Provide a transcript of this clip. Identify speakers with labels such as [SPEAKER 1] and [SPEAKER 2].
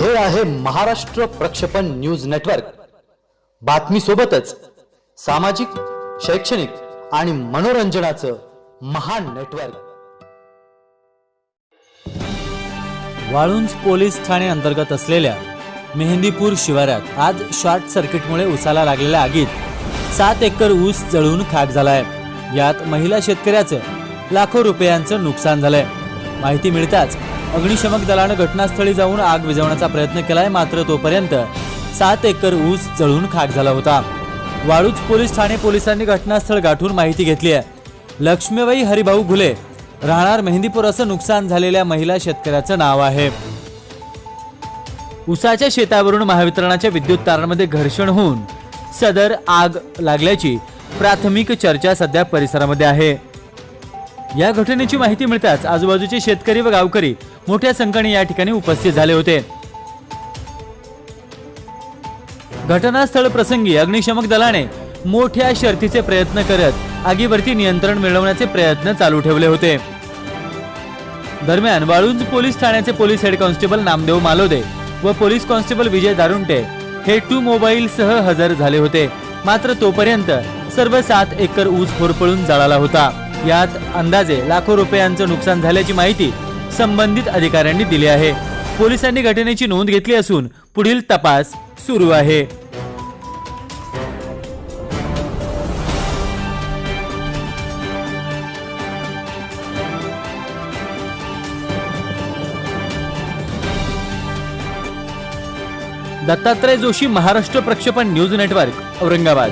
[SPEAKER 1] हे आहे महाराष्ट्र प्रक्षेपण न्यूज नेटवर्क. बातमी सोबतच सामाजिक शैक्षणिक आणि मनोरंजनाचं महान नेटवर्क.
[SPEAKER 2] वाळुंज पोलीस ठाणे अंतर्गत असलेल्या मेहंदीपूर शिवारात आज शॉर्ट सर्किटमुळे उसाला लागलेल्या आगीत सात एकर ऊस जळून खाक झालाय. यात महिला शेतकऱ्याचं लाखो रुपयांचं नुकसान झालंय. माहिती मिळताच अग्निशमक दलानं घटनास्थळी जाऊन आग विझवण्याचा प्रयत्न केलाय मात्र तोपर्यंत सात एकर ऊस जळून खाक झाला होता. वाळूज पोलीस ठाणे पोलिसांनी घटनास्थळ गाठून माहिती घेतली आहे. लक्ष्मीबाई हरिभाऊ घुले राहणार मेहंदीपूर असं नुकसान झालेल्या महिला शेतकऱ्याचं नाव आहे. उसाच्या शेतावरून महावितरणाच्या विद्युत तारांमध्ये घर्षण होऊन सदर आग लागल्याची प्राथमिक चर्चा सध्या परिसरामध्ये आहे. या घटनेची माहिती मिळताच आजूबाजूचे शेतकरी व गावकरी मोठ्या संख्येने या ठिकाणी उपस्थित झाले होते. घटनास्थळ प्रसंगी अग्निशमक दलाने मोठ्या शर्थीचे प्रयत्न करत आगीवरती नियंत्रण मिळवण्याचे प्रयत्न चालू ठेवले होते. दरम्यान वाळुंज पोलीस ठाण्याचे police head constable Namdev Malode व पोलीस कॉन्स्टेबल विजय दारुंटे हे टू मोबाईल सह हजर झाले होते. मात्र तोपर्यंत सर्व सात एकर ऊस होरपळून जळाला होता. यात अंदाजे लाखो रुपयांचं नुकसान झाल्याची माहिती संबंधित अधिकाऱ्यांनी दिली आहे. पोलिसांनी घटनेची नोंद घेतली असून पुढील तपास सुरू आहे. दत्तात्रय जोशी महाराष्ट्र प्रक्षेपण न्यूज नेटवर्क औरंगाबाद.